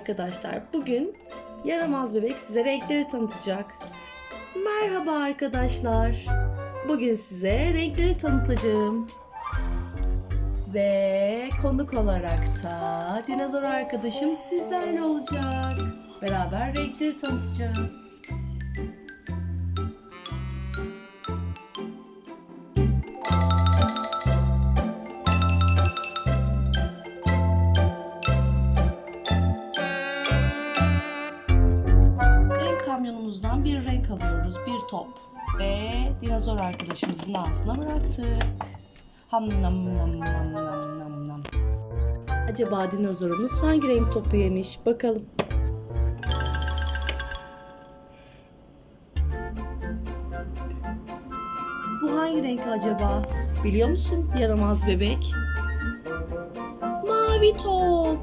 arkadaşlar. Bugün yaramaz bebek size renkleri tanıtacak. Merhaba arkadaşlar. Bugün size renkleri tanıtacağım. Ve konuk olarak da dinozor arkadaşım sizlerle olacak. Beraber renkleri tanıtacağız. Renk alıyoruz, bir top. Ve dinozor arkadaşımızın ağzına bıraktık. Ham nam nam nam nam nam nam. Acaba dinozorumuz hangi renk topu yemiş? Bakalım. Bu hangi renk acaba? Biliyor musun yaramaz bebek? Mavi top.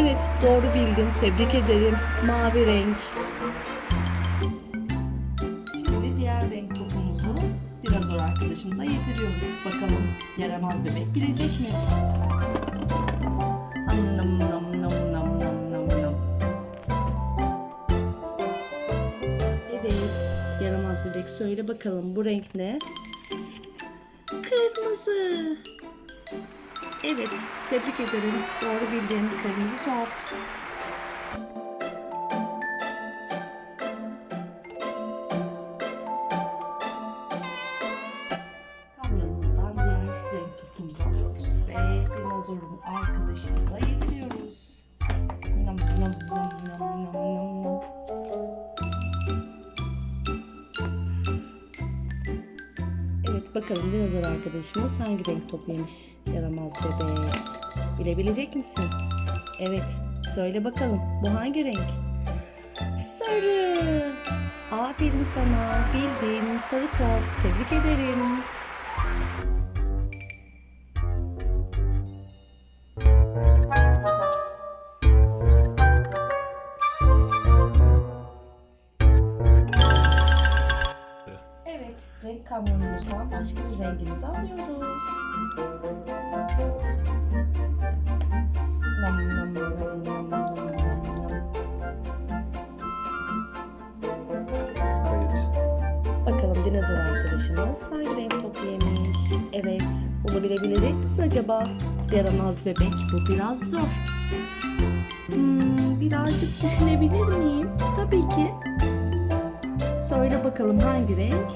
Evet, doğru bildin. Tebrik ederim. Mavi renk. Şimdi diğer renk topumuzu dinozor arkadaşımıza yediriyoruz. Bakalım yaramaz bebek bilecek mi? Nam nam nam nam nam nam nam. Evet, yaramaz bebek söyle bakalım bu renk ne? Kırmızı. Evet, tebrik ederim. Doğru bildin. Kırmızı top. Kamyonumuzdan diğer renk topumuzu alıyoruz ve dinozorun arkadaşımıza yediriyoruz. Nam nam nam nam bakalım dinozor arkadaşımız hangi renk topu yemiş yaramaz bebek. Bilebilecek misin? Evet söyle bakalım bu hangi renk? Sarı. Aferin sana bildin sarı top. Tebrik ederim. Renk kamyonumuzdan başka bir rengimizi alıyoruz. Nam nam nam nam nam nam nam. Kayıt. Bakalım dinozor arkadaşımız hangi renk topu yemiş? Evet, bunu bilebilecek misin acaba? Yaramaz bebek, bu biraz zor. Hmm, birazcık düşünebilir miyim? Tabii ki. Söyle bakalım hangi renk?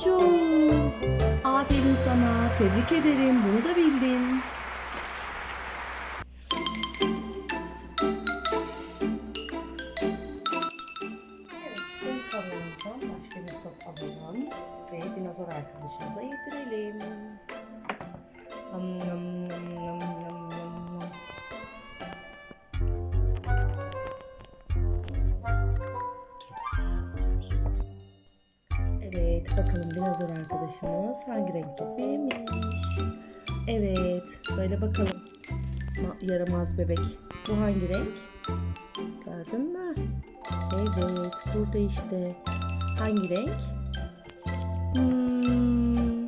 Turuncu. Aferin sana. Tebrik ederim. Bunu da bildin. Arkadaşımıza yedirelim. Nam Evet, bakalım dinozor arkadaşımız hangi renk topu yemiş? Evet, söyle bakalım. Ma- yaramaz bebek. Bu hangi renk? Gördün mü? Evet, burada işte. Hangi renk? Hmm,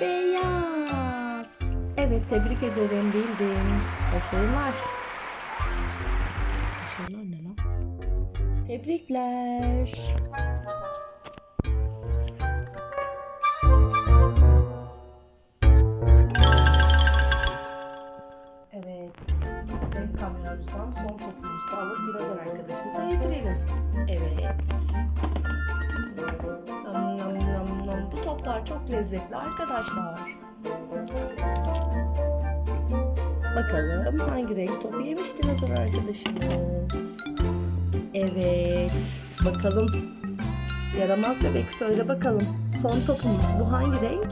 beyaz. Evet, tebrik ederim. Bildin. Başarılar. Başarılar ne lan? Tebrikler. Çok lezzetli arkadaşlar. Bakalım hangi renk topu yemiş dinozor arkadaşımız. Evet. Bakalım. Yaramaz bebek söyle bakalım. Son topumuz bu hangi renk?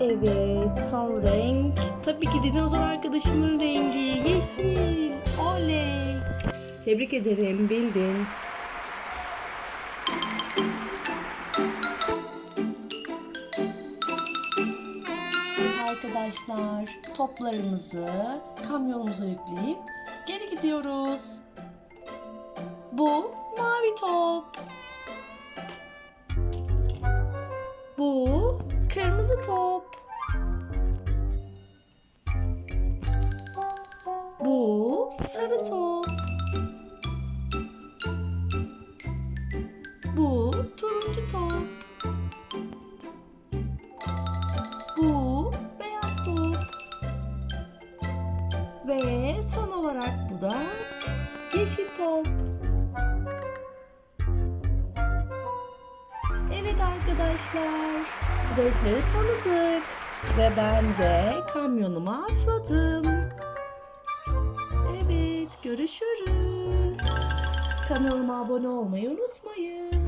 Evet, son renk. Tabii ki dinozor arkadaşımın rengi. Yeşil. Oley. Tebrik ederim, bildin. arkadaşlar. Toplarımızı kamyonumuza yükleyip geri gidiyoruz. Bu mavi top. Bu kırmızı top. Bu sarı top. Bu turuncu top. Olarak bu da yeşil top. Evet arkadaşlar, renkleri tanıdık ve ben de kamyonuma atladım. Evet, görüşürüz. Kanalıma abone olmayı unutmayın.